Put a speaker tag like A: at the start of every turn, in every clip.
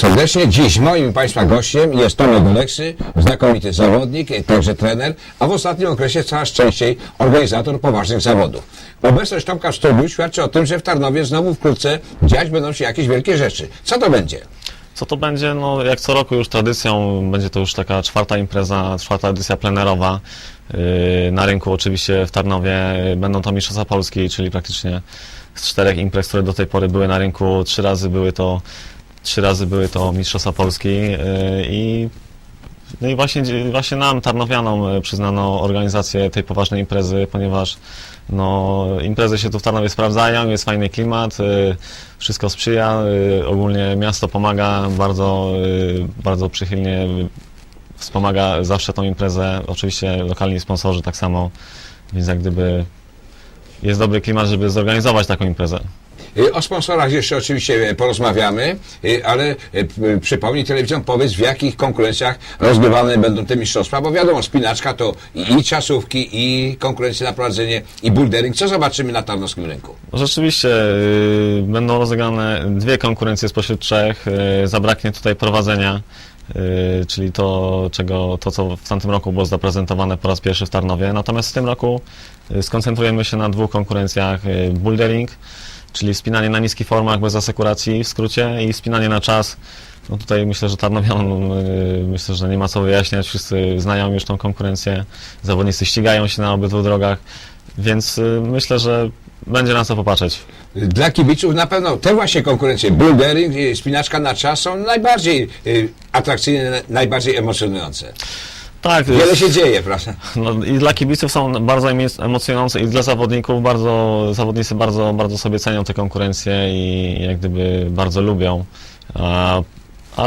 A: serdecznie. Dziś moim Państwa gościem jest Tomek Oleksy, znakomity zawodnik, także trener, a w ostatnim okresie coraz częściej organizator poważnych zawodów. Obecność Tomka w studiu świadczy o tym, że w Tarnowie znowu wkrótce dziać będą się jakieś wielkie rzeczy. Co to będzie?
B: Co to będzie? No, jak co roku już tradycją, będzie to już taka czwarta impreza, czwarta edycja plenerowa. Yy, Na rynku oczywiście w Tarnowie będą to Mistrzostwa Polski, czyli praktycznie z czterech imprez, które do tej pory były na rynku, trzy razy były to, trzy razy były to Mistrzostwa Polski yy, i no i właśnie, właśnie nam, Tarnowianom, e, przyznano organizację tej poważnej imprezy, ponieważ no, imprezy się tu w Tarnowie sprawdzają, jest fajny klimat, y, wszystko sprzyja, ogólnie miasto pomaga bardzo, bardzo przychylnie wspomaga zawsze tą imprezę, oczywiście lokalni sponsorzy tak samo, więc jak gdyby jest dobry klimat, żeby zorganizować taką imprezę.
A: Y, O sponsorach jeszcze oczywiście porozmawiamy, y, ale y, p- przypomnij telewizją, powiedz w jakich konkurencjach rozgrywane będą te mistrzostwa, bo wiadomo, spinaczka to i, czasówki, i konkurencje na prowadzenie, i bouldering. Co zobaczymy na tarnowskim rynku?
B: No Rzeczywiście będą rozegrane dwie konkurencje spośród trzech. Zabraknie tutaj prowadzenia, czyli to, czego, to, co w tamtym roku było zaprezentowane po raz pierwszy w Tarnowie. Natomiast w tym roku skoncentrujemy się na dwóch konkurencjach. Bouldering, czyli wspinanie na niskich formach bez asekuracji w skrócie i wspinanie na czas. No tutaj myślę, że Tarnowianom y, myślę, że nie ma co wyjaśniać. Wszyscy znają już tą konkurencję. Zawodnicy ścigają się na obydwu drogach. Więc y, myślę, że będzie na co popatrzeć.
A: Dla kibiców na pewno te właśnie konkurencje, bouldering, y, spinaczka na czas są najbardziej atrakcyjne, najbardziej emocjonujące.
B: Tak,
A: Wiele się dzieje, prawda?
B: no, i dla kibiców są bardzo emocjonujące i dla zawodników bardzo, zawodnicy bardzo, bardzo sobie cenią te konkurencje i jak gdyby bardzo lubią. A, a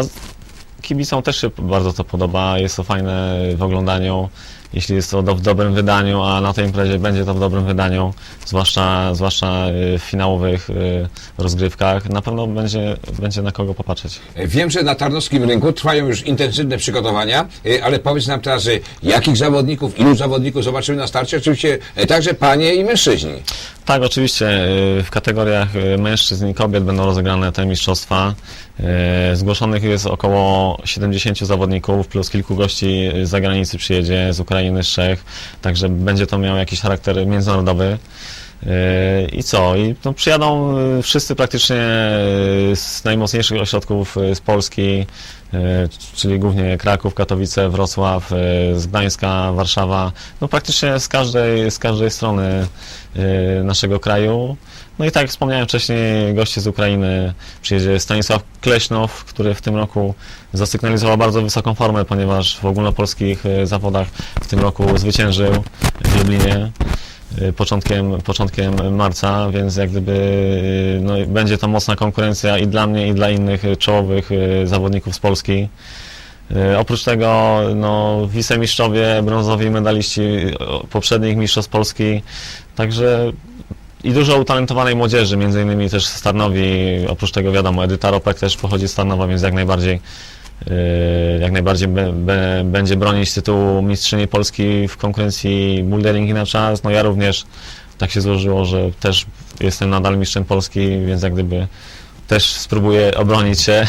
B: kibicom też się bardzo to podoba, jest to fajne w oglądaniu, jeśli jest to do, w dobrym wydaniu, a na tej imprezie będzie to w dobrym wydaniu, zwłaszcza, zwłaszcza y, w finałowych y, rozgrywkach, na pewno będzie, będzie na kogo popatrzeć.
A: Wiem, że na tarnowskim rynku trwają już intensywne przygotowania, y, ale powiedz nam teraz, jakich zawodników, ilu zawodników zobaczymy na starcie? Oczywiście także panie i mężczyźni.
B: Tak, oczywiście. W kategoriach mężczyzn i kobiet będą rozegrane te mistrzostwa. Y, Zgłoszonych jest około 70 zawodników, plus kilku gości z zagranicy przyjedzie, z Ukrainy, z Czech, także będzie to miało jakiś charakter międzynarodowy. I co? I no, przyjadą y, wszyscy praktycznie y, z najmocniejszych ośrodków y, z Polski, czyli głównie Kraków, Katowice, Wrocław, z Gdańska, Warszawa, no praktycznie z każdej, z każdej strony naszego kraju. No i tak jak wspomniałem wcześniej, goście z Ukrainy przyjedzie Stanisław Kleśnow, który w tym roku zasygnalizował bardzo wysoką formę, ponieważ w ogólnopolskich zawodach w tym roku zwyciężył w Lublinie początkiem, początkiem marca, więc jak gdyby y, no, będzie to mocna konkurencja i dla mnie, i dla innych y, czołowych y, zawodników z Polski. Y, Oprócz tego no, wicemistrzowie, brązowi medaliści y, poprzednich mistrzostw Polski, także i dużo utalentowanej młodzieży, między innymi też z oprócz tego wiadomo, Edyta Ropek też pochodzi z Tarnowa, więc jak najbardziej y, jak najbardziej be, be, będzie bronić tytułu mistrzyni Polski w konkurencji boulderingi na czas. No ja również tak się złożyło, że też jestem nadal mistrzem Polski, więc jak gdyby też spróbuję obronić się.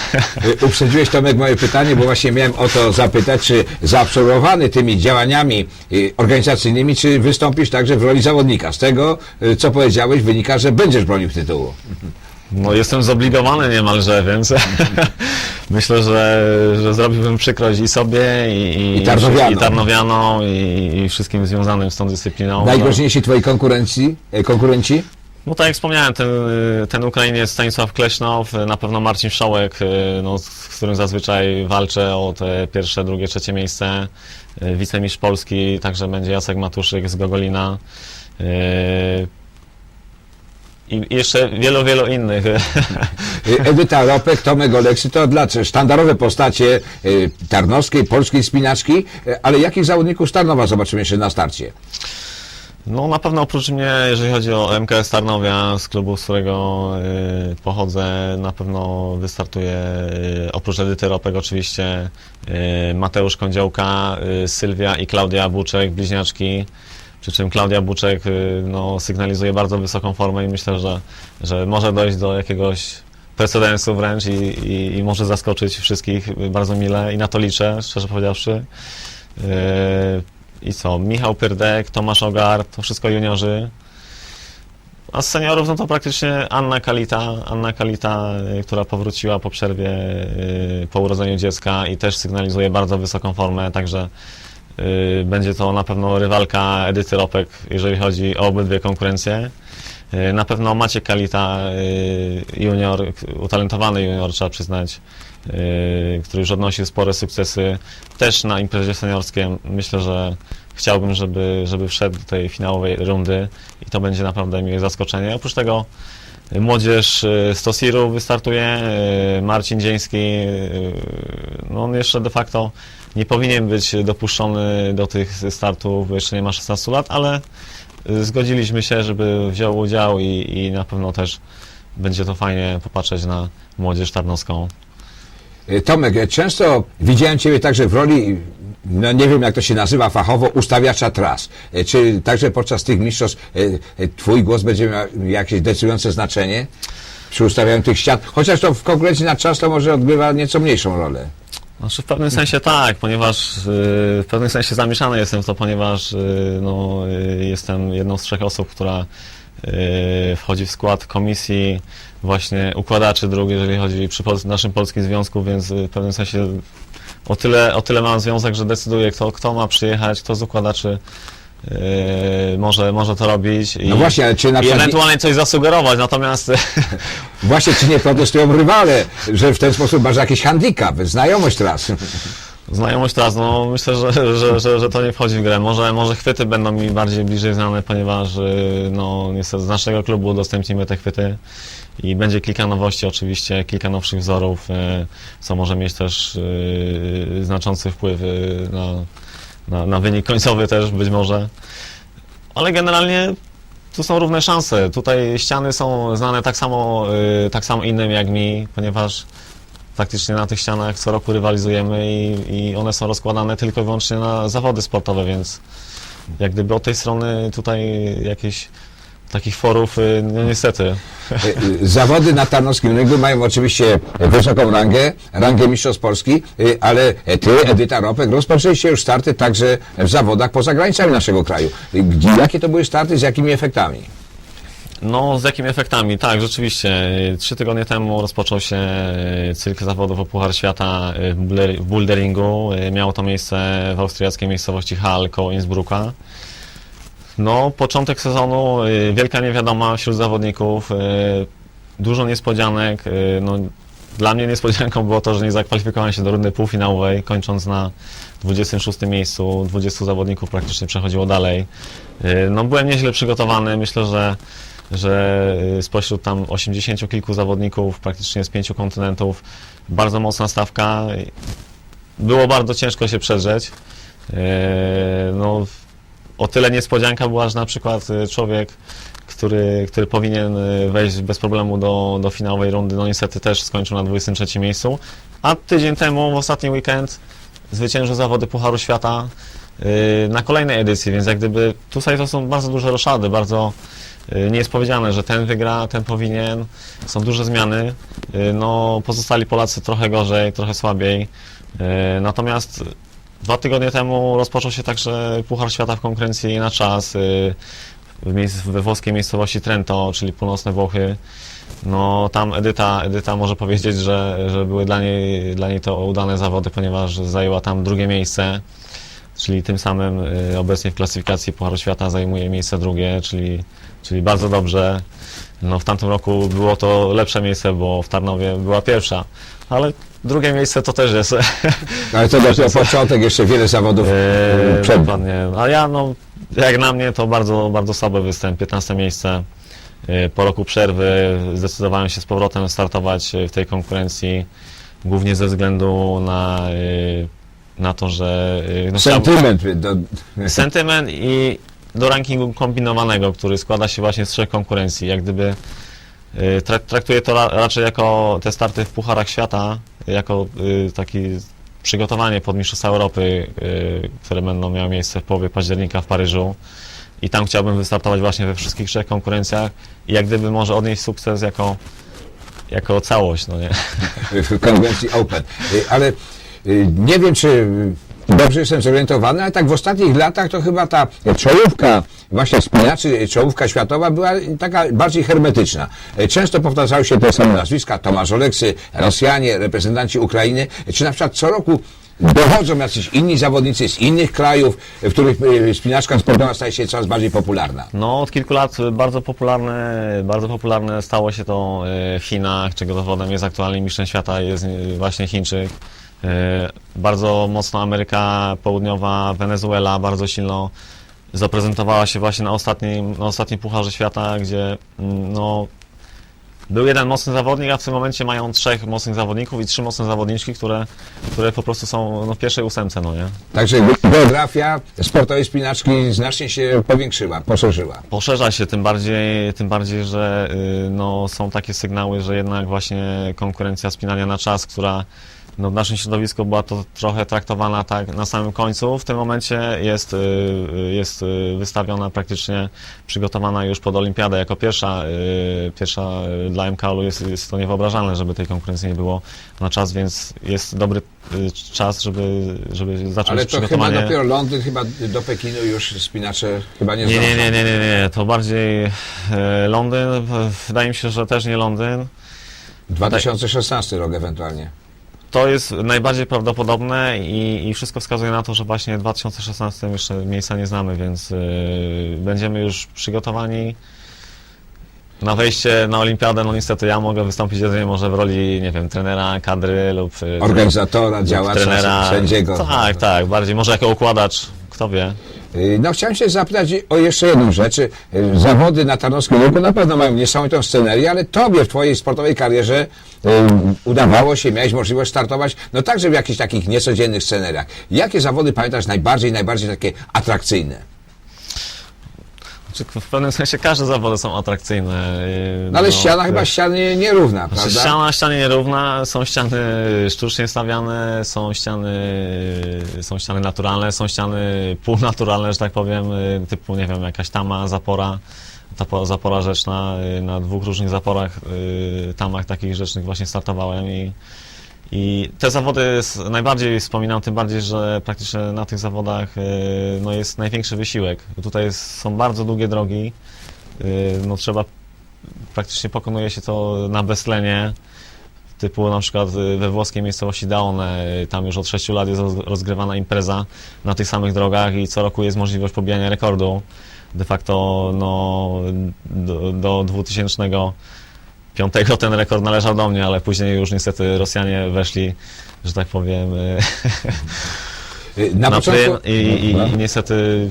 A: Uprzedziłeś Tomek moje pytanie, bo właśnie miałem o to zapytać, czy zaabsorbowany tymi działaniami y, organizacyjnymi, czy wystąpisz także w roli zawodnika? Z tego, y, co powiedziałeś, wynika, że będziesz bronił tytułu.
B: No jestem zobligowany niemalże, więc myślę, że, że zrobiłbym przykrość i sobie, i, i,
A: I Tarnowianom.
B: i, Tarnowianom, i, i wszystkim związanym z tą dyscypliną.
A: Najgroźniejsi twoi konkurencji, y, konkurenci?
B: No tak jak wspomniałem, ten, ten Ukrainiec Stanisław Kleśnow, na pewno Marcin Wszołek, no, z którym zazwyczaj walczę o te pierwsze, drugie, trzecie miejsce, wicemistrz Polski, także będzie Jacek Matuszyk z Gogolina. I jeszcze wielu, wielu innych.
A: Y, Edyta Ropek, Tomek Oleksy to dla sztandarowe postacie y, tarnowskiej, polskiej spinaczki, y, ale jakich zawodników z Tarnowa zobaczymy jeszcze na starcie?
B: No na pewno oprócz mnie, jeżeli chodzi o MKS Tarnowia, z klubu, z którego y, pochodzę, na pewno wystartuje, y, oprócz Edyty Ropek oczywiście, y, Mateusz Kądziołka, Sylwia i Klaudia Buczek, bliźniaczki. Przy czym Klaudia Buczek y, no, sygnalizuje bardzo wysoką formę i myślę, że, że może dojść do jakiegoś precedensu wręcz i, i, i może zaskoczyć wszystkich bardzo mile i na to liczę, szczerze powiedziawszy. Yy, I co? Michał Pyrdek, Tomasz Ogar, to wszystko juniorzy. A z seniorów, no to praktycznie Anna Kalita, Anna Kalita, y, która powróciła po przerwie y, po urodzeniu dziecka i też sygnalizuje bardzo wysoką formę, także y, będzie to na pewno rywalka Edyty Ropek, jeżeli chodzi o obydwie konkurencje. Y, Na pewno Maciek Kalita, y, junior, utalentowany junior, trzeba przyznać, y, który już odnosił spore sukcesy też na imprezie seniorskiej. Myślę, że chciałbym, żeby, żeby wszedł do tej finałowej rundy i to będzie naprawdę miłe zaskoczenie. Oprócz tego y, młodzież y, z Tosiru wystartuje, y, Marcin Dzieński, y, no on jeszcze de facto nie powinien być dopuszczony do tych startów, bo jeszcze nie ma 16 lat, ale zgodziliśmy się, żeby wziął udział i, i na pewno też będzie to fajnie popatrzeć na młodzież tarnowską.
A: Tomek, często widziałem Ciebie także w roli, no nie wiem jak to się nazywa fachowo, ustawiacza tras. E, Czy także podczas tych mistrzostw e, e, Twój głos będzie miał jakieś decydujące znaczenie przy ustawianiu tych ścian? Chociaż to w konkurencji na czas to może odgrywa nieco mniejszą rolę.
B: Znaczy w pewnym sensie tak, ponieważ w pewnym sensie zamieszany jestem w to, ponieważ no, jestem jedną z trzech osób, która wchodzi w skład komisji właśnie układaczy dróg, jeżeli chodzi Pol- naszym polskim związku, więc w pewnym sensie o tyle, o tyle mam związek, że decyduję, kto, kto ma przyjechać, kto z układaczy y, może, może to robić i,
A: No właśnie, czy na
B: i
A: przykład...
B: ewentualnie coś zasugerować, natomiast
A: Właśnie, czy nie protestują rywale, że w ten sposób masz jakiś handicap, znajomość tras.
B: Znajomość teraz, no myślę, że, że, że, że to nie wchodzi w grę. Może, może chwyty będą mi bardziej bliżej znane, ponieważ y, no, niestety z naszego klubu udostępnimy te chwyty i będzie kilka nowości oczywiście, kilka nowszych wzorów, y, co może mieć też y, znaczący wpływ y, na, na, na wynik końcowy też być może. Ale generalnie tu są równe szanse. Tutaj ściany są znane tak samo, tak samo innym jak mi, ponieważ faktycznie na tych ścianach co roku rywalizujemy i, i one są rozkładane tylko i wyłącznie na zawody sportowe, więc jak gdyby od tej strony tutaj jakieś takich forów, y, no niestety.
A: E, e, Zawody na tarnowskim rynku mają oczywiście wysoką rangę, rangę Mistrzostw Polski, ale Ty, Edyta Ropek, rozpoczęliście już starty także w zawodach poza granicami naszego kraju. Gdzie, jakie to były starty, z jakimi efektami?
B: No, z jakimi efektami? Tak, rzeczywiście. y, Trzy tygodnie temu rozpoczął się y, cykl zawodów o Puchar Świata y, w boulder- w boulderingu. Y, Miało to miejsce w austriackiej miejscowości Hall koło Innsbrucka. No, początek sezonu, y, wielka niewiadoma wśród zawodników, y, dużo niespodzianek. y, No, dla mnie niespodzianką było to, że nie zakwalifikowałem się do rundy półfinałowej, kończąc na 26 miejscu. 20 zawodników praktycznie przechodziło dalej. No, byłem nieźle przygotowany. Myślę, że, że spośród tam 80 kilku zawodników, praktycznie z pięciu kontynentów, bardzo mocna stawka. Było bardzo ciężko się przedrzeć. No, o tyle niespodzianka była, że na przykład y, człowiek, który, który powinien y, wejść bez problemu do, do finałowej rundy, no niestety też skończył na 23 miejscu, a tydzień temu, w ostatni weekend, zwyciężył zawody Pucharu Świata y, na kolejnej edycji, więc jak gdyby tutaj to są bardzo duże roszady, bardzo nie jest powiedziane, że ten wygra, ten powinien, są duże zmiany, no pozostali Polacy trochę gorzej, trochę słabiej, natomiast Dwa tygodnie temu rozpoczął się także Puchar Świata w konkurencji na czas y, we włoskiej miejscowości Trento, czyli północne Włochy. No tam Edyta, Edyta może powiedzieć, że, że były dla niej, dla niej to udane zawody, ponieważ zajęła tam drugie miejsce, czyli tym samym y, obecnie w klasyfikacji Pucharu Świata zajmuje miejsce drugie, czyli, czyli bardzo dobrze. No w tamtym roku było to lepsze miejsce, bo w Tarnowie była pierwsza, ale drugie miejsce to też jest
A: Ale to dopiero początek, jeszcze wiele zawodów
B: Eee,
A: przed.
B: dokładnie. A ja, no, jak na mnie, to bardzo, bardzo słaby występ. 15 miejsce. Eee, Po roku przerwy zdecydowałem się z powrotem startować e, w tej konkurencji, głównie ze względu na, e, na to, że no,
A: Sentyment. Do,
B: sentyment i do rankingu kombinowanego, który składa się właśnie z trzech konkurencji. Jak gdyby traktuję to ra- raczej jako te starty w Pucharach Świata, jako y, taki przygotowanie pod Mistrzostwa Europy, y, które będą miały miejsce w połowie października w Paryżu. I tam chciałbym wystartować właśnie we wszystkich trzech konkurencjach i jak gdyby może odnieść sukces jako jako całość, no nie?
A: w konwencji Open. Y, Ale y, nie wiem, czy y, dobrze jestem zorientowany, ale tak w ostatnich latach to chyba ta czołówka właśnie wspinaczy, y, czołówka światowa była taka bardziej hermetyczna. Często powtarzały się te same nazwiska, Tomasz Oleksy, Rosjanie, reprezentanci Ukrainy. Czy na przykład co roku dochodzą jacyś inni zawodnicy z innych krajów, w których y, spinaczka sportowa staje się coraz bardziej popularna?
B: No, od kilku lat bardzo popularne, bardzo popularne stało się to e, w Chinach, czego dowodem jest aktualnie mistrzem świata, jest e, właśnie Chińczyk. E, Bardzo mocno Ameryka Południowa, Wenezuela bardzo silno zaprezentowała się właśnie na ostatnim, na ostatnim Pucharze Świata, gdzie mm, no, był jeden mocny zawodnik, a w tym momencie mają trzech mocnych zawodników i trzy mocne zawodniczki, które, które po prostu są no, w pierwszej ósemce, no nie?
A: Także geografia sportowej spinaczki znacznie się powiększyła, poszerzyła.
B: Poszerza się tym bardziej, tym bardziej, że y, no, są takie sygnały, że jednak właśnie konkurencja spinania na czas, która no, w naszym środowisku była to trochę traktowana tak na samym końcu, w tym momencie jest, y, y, jest y, wystawiona praktycznie, przygotowana już pod olimpiadę jako pierwsza, pierwsza dla MKOL-u jest, jest to niewyobrażalne, żeby tej konkurencji nie było na czas, więc jest dobry czas, żeby, żeby zacząć
A: Ale to chyba
B: przygotowanie.
A: dopiero Londyn, chyba do Pekinu już spinacze chyba nie
B: Nie,
A: zdążą.
B: nie, nie, nie, nie, nie, to bardziej Londyn. Wydaje mi się, że też nie Londyn.
A: 2016 rok ewentualnie.
B: To jest najbardziej prawdopodobne i, i wszystko wskazuje na to, że właśnie w 2016 jeszcze miejsca nie znamy, więc e, będziemy już przygotowani na wejście na olimpiadę. No niestety ja mogę wystąpić jedynie może w roli, nie wiem, trenera, kadry lub e,
A: Organizatora,
B: lub
A: działacza,
B: trenera.
A: sędziego.
B: Tak, tak, bardziej może jako układacz, kto wie.
A: Y, No chciałem się zapytać o jeszcze jedną rzecz. Y, Zawody na Tarnowskim Rynku na pewno mają niesamowitą scenerię, ale tobie w twojej sportowej karierze y, udawało się, miałeś możliwość startować, no także w jakichś takich niecodziennych sceneriach. Jakie zawody pamiętasz najbardziej, najbardziej takie atrakcyjne?
B: Czy w pewnym sensie każde zawody są atrakcyjne. e,
A: No ale
B: no,
A: ściana
B: e,
A: chyba ściany nierówna,
B: Znaczy,
A: prawda?
B: ściana ścianie nierówna, są ściany sztucznie stawiane, są ściany, są ściany naturalne, są ściany półnaturalne, że tak powiem, y, typu, nie wiem, jakaś tama, zapora, tapo- zapora rzeczna. y, Na dwóch różnych zaporach, tamach takich rzecznych właśnie startowałem i, i te zawody najbardziej wspominam, tym bardziej, że praktycznie na tych zawodach y, no, jest największy wysiłek. Tutaj jest, są bardzo długie drogi, y, no, trzeba praktycznie pokonuje się to na beztlenie, typu na przykład y, we włoskiej miejscowości Daone, tam już od 6 lat jest roz- rozgrywana impreza na tych samych drogach i co roku jest możliwość pobijania rekordu. De facto no, do, do 2005 ten rekord należał do mnie, ale później już niestety Rosjanie weszli, że tak powiem, y,
A: Na,
B: na
A: początku...
B: i, i, i niestety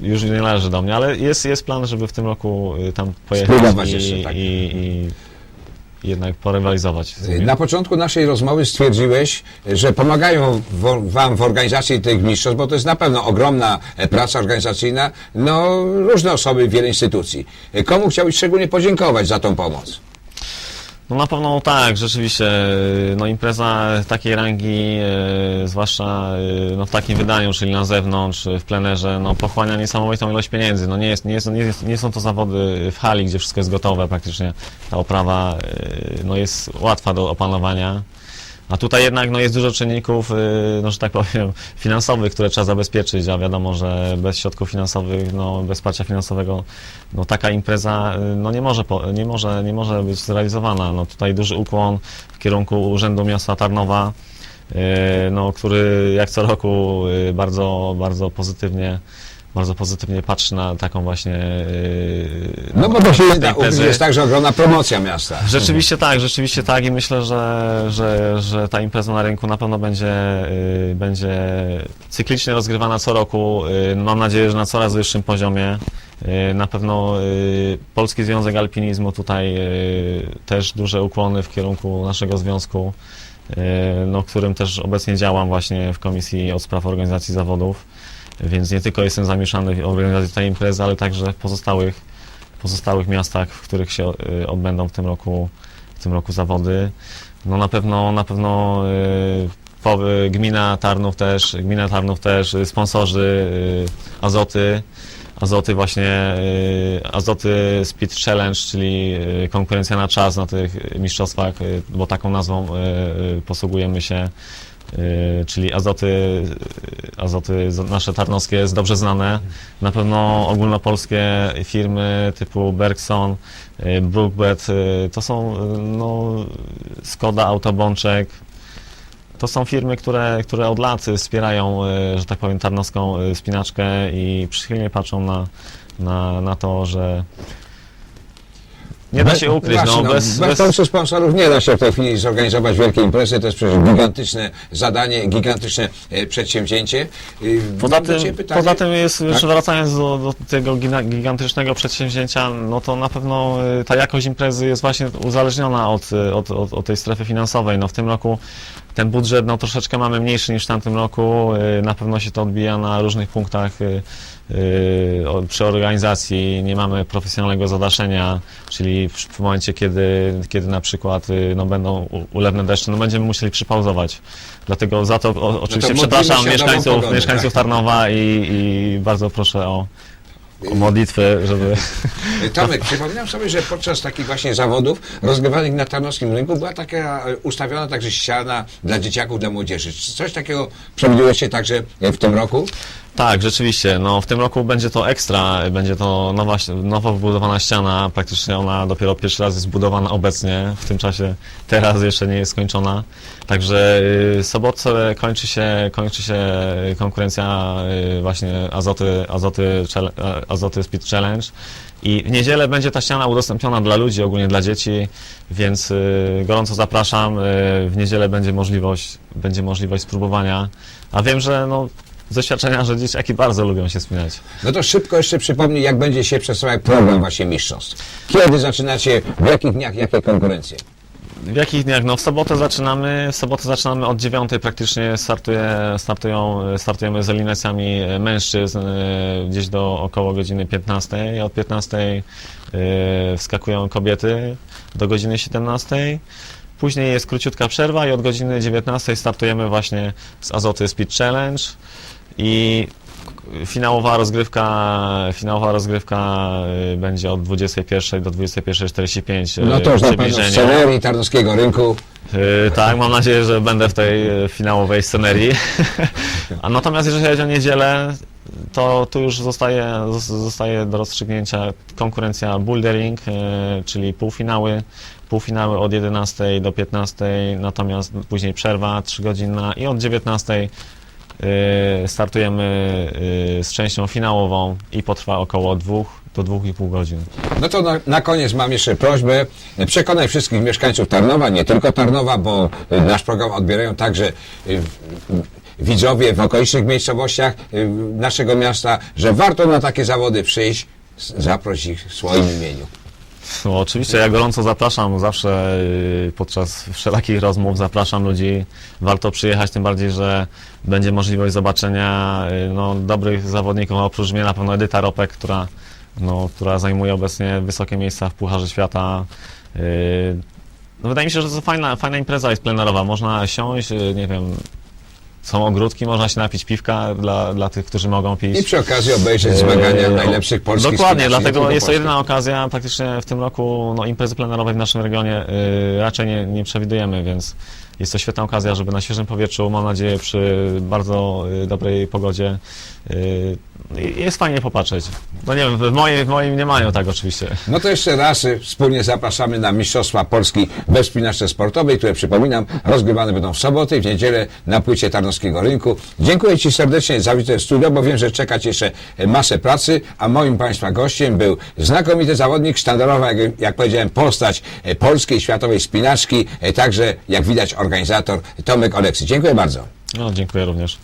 B: już nie należy do mnie, ale jest, jest plan, żeby w tym roku y, tam pojechać
A: Spróbować
B: i,
A: jeszcze, tak.
B: i, i jednak porywalizować.
A: Na początku naszej rozmowy stwierdziłeś, że pomagają Wam w organizacji tych mistrzostw, bo to jest na pewno ogromna e, praca organizacyjna, no różne osoby, wiele instytucji. Y, Komu chciałbyś szczególnie podziękować za tą pomoc?
B: No na pewno tak, rzeczywiście. y, No impreza takiej rangi, y, zwłaszcza y, no, w takim wydaniu, czyli na zewnątrz, w plenerze, no pochłania niesamowitą ilość pieniędzy. No nie, jest, nie, jest, nie, jest, nie są to zawody w hali, gdzie wszystko jest gotowe praktycznie. Ta oprawa no, jest łatwa do opanowania. A tutaj jednak no, jest dużo czynników, y, no, że tak powiem, finansowych, które trzeba zabezpieczyć, a wiadomo, że bez środków finansowych, no, bez wsparcia finansowego, no, taka impreza y, no, nie, może, nie, może, nie może być zrealizowana. No, tutaj duży ukłon w kierunku Urzędu Miasta Tarnowa, y, no, który jak co roku bardzo, bardzo pozytywnie bardzo pozytywnie patrzy na taką właśnie y,
A: No bo to się jest także ogromna promocja miasta.
B: Rzeczywiście tak, rzeczywiście tak i myślę, że, że, że ta impreza na rynku na pewno będzie, y, będzie cyklicznie rozgrywana co roku. Y, mam nadzieję, że na coraz wyższym poziomie. Y, na pewno y, Polski Związek Alpinizmu tutaj y, też duże ukłony w kierunku naszego związku, no, którym też obecnie działam właśnie w Komisji od Spraw Organizacji Zawodów. Więc nie tylko jestem zamieszany w organizacji tej imprezy, ale także w pozostałych pozostałych miastach, w których się y, odbędą w tym roku, w tym roku zawody. No na pewno, na pewno y, y, gmina Tarnów też, gmina Tarnów też, sponsorzy, Azoty, Azoty właśnie, Azoty Speed Challenge, czyli konkurencja na czas na tych mistrzostwach, bo taką nazwą posługujemy się, czyli Azoty, y, Azoty nasze tarnowskie jest dobrze znane. Na pewno ogólnopolskie firmy typu Bergson, y, Brookbet, y, to są y, no, Skoda, Autobączek, to są firmy, które, które od lat wspierają, y, że tak powiem, tarnowską y, spinaczkę i przychylnie patrzą na, na, na to, że nie da się ukryć.
A: Właśnie,
B: No, bez,
A: bez
B: bez,
A: pomysłu sponsorów nie da się w tej chwili zorganizować wielkiej imprezy. To jest przecież gigantyczne zadanie, gigantyczne e, przedsięwzięcie. Y,
B: Poza
A: mam do
B: tym,
A: ciebie pytanie.
B: poza tym jest,
A: Tak?
B: jeszcze wracając do, do tego gina- gigantycznego przedsięwzięcia, no to na pewno y, ta jakość imprezy jest właśnie uzależniona od, y, od, od, od tej strefy finansowej. No w tym roku ten budżet no troszeczkę mamy mniejszy niż w tamtym roku. y, Na pewno się to odbija na różnych punktach y, przy organizacji. Nie mamy profesjonalnego zadaszenia, czyli w, momencie, kiedy, kiedy na przykład y, no, będą ulewne deszcze, no będziemy musieli przypauzować. Dlatego za to o, oczywiście
A: modlimy
B: przepraszam
A: się o dobrą
B: mieszkańców,
A: pogodę,
B: mieszkańców
A: tak.
B: Tarnowa i, i bardzo proszę o, o modlitwy, żeby...
A: Y, Tomek, przypominam sobie, że podczas takich właśnie zawodów rozgrywanych na tarnowskim rynku była taka ustawiona także ściana dla dzieciaków, dla młodzieży. Czy coś takiego przewiduje się także w tym roku?
B: Tak, rzeczywiście. No, w tym roku będzie to ekstra, będzie to nowa, nowo wbudowana ściana, praktycznie ona dopiero pierwszy raz jest zbudowana obecnie, w tym czasie teraz jeszcze nie jest skończona. Także y, sobotę kończy się, kończy się konkurencja y, właśnie Azoty, Azoty, Azoty Speed Challenge i w niedzielę będzie ta ściana udostępniona dla ludzi, ogólnie dla dzieci, więc y, gorąco zapraszam. Y, w niedzielę będzie możliwość, będzie możliwość spróbowania, a wiem, że no, z doświadczenia, że dzieciaki bardzo lubią się spinać.
A: No to szybko jeszcze przypomnij, jak będzie się przedstawiał program właśnie mistrzostw. Kiedy zaczynacie, w jakich dniach, jakie konkurencje?
B: W jakich dniach? No w sobotę zaczynamy, w sobotę zaczynamy od dziewiątej praktycznie startuje, startują, startujemy z eliminacjami mężczyzn e, gdzieś do około godziny 15. Od 15 e, wskakują kobiety do godziny 17. Później jest króciutka przerwa i od godziny 19 startujemy właśnie z Azoty Speed Challenge i finałowa rozgrywka, finałowa rozgrywka y, będzie od 21 do 21.45
A: No to już na pewno w scenerii tarnowskiego rynku.
B: Y, Tak, mam nadzieję, że będę w tej y, finałowej scenerii. A natomiast jeżeli chodzi o niedzielę, to tu już zostaje, zos- zostaje do rozstrzygnięcia konkurencja bouldering, y, czyli półfinały. Półfinały od 11 do 15, natomiast później przerwa 3 godzina i od 19 y, startujemy y, z częścią finałową i potrwa około 2 do 2,5 godzin.
A: No to na, na koniec mam jeszcze prośbę. Przekonaj wszystkich mieszkańców Tarnowa, nie tylko Tarnowa, bo y, nasz program odbierają także y, widzowie w okolicznych miejscowościach y, naszego miasta, że warto na takie zawody przyjść, zaproś ich w swoim imieniu.
B: No, oczywiście, ja gorąco zapraszam, zawsze y, podczas wszelakich rozmów zapraszam ludzi. Warto przyjechać, tym bardziej, że będzie możliwość zobaczenia y, no, dobrych zawodników. Oprócz mnie na pewno Edyta Ropek, która, no, która zajmuje obecnie wysokie miejsca w Pucharze Świata. Y, No, wydaje mi się, że to fajna, fajna impreza jest plenerowa. Można siąść, nie wiem, są ogródki, można się napić piwka dla, dla tych, którzy mogą pić.
A: I przy okazji obejrzeć zmagania
B: Eee,
A: najlepszych polskich
B: Dokładnie, dlatego jest to jedyna okazja praktycznie w tym roku, no imprezy plenerowej w naszym regionie y, raczej nie, nie przewidujemy, więc jest to świetna okazja, żeby na świeżym powietrzu, mam nadzieję przy bardzo y, dobrej pogodzie, y, jest fajnie popatrzeć. No nie wiem, w moim, w moim mniemaniu tak oczywiście.
A: No to jeszcze raz y, wspólnie zapraszamy na Mistrzostwa Polski bez spinaczce sportowej, które przypominam, rozgrywane będą w sobotę i w niedzielę na płycie Tarnowskiego Rynku. Dziękuję Ci serdecznie za wizytę w studio, bo wiem, że czeka Ci jeszcze masę pracy, a moim Państwa gościem był znakomity zawodnik, sztandarowa, jak, jak powiedziałem, postać polskiej, światowej spinaczki, także, jak widać, organizator Tomek Oleksy. Dziękuję bardzo.
B: No, dziękuję również.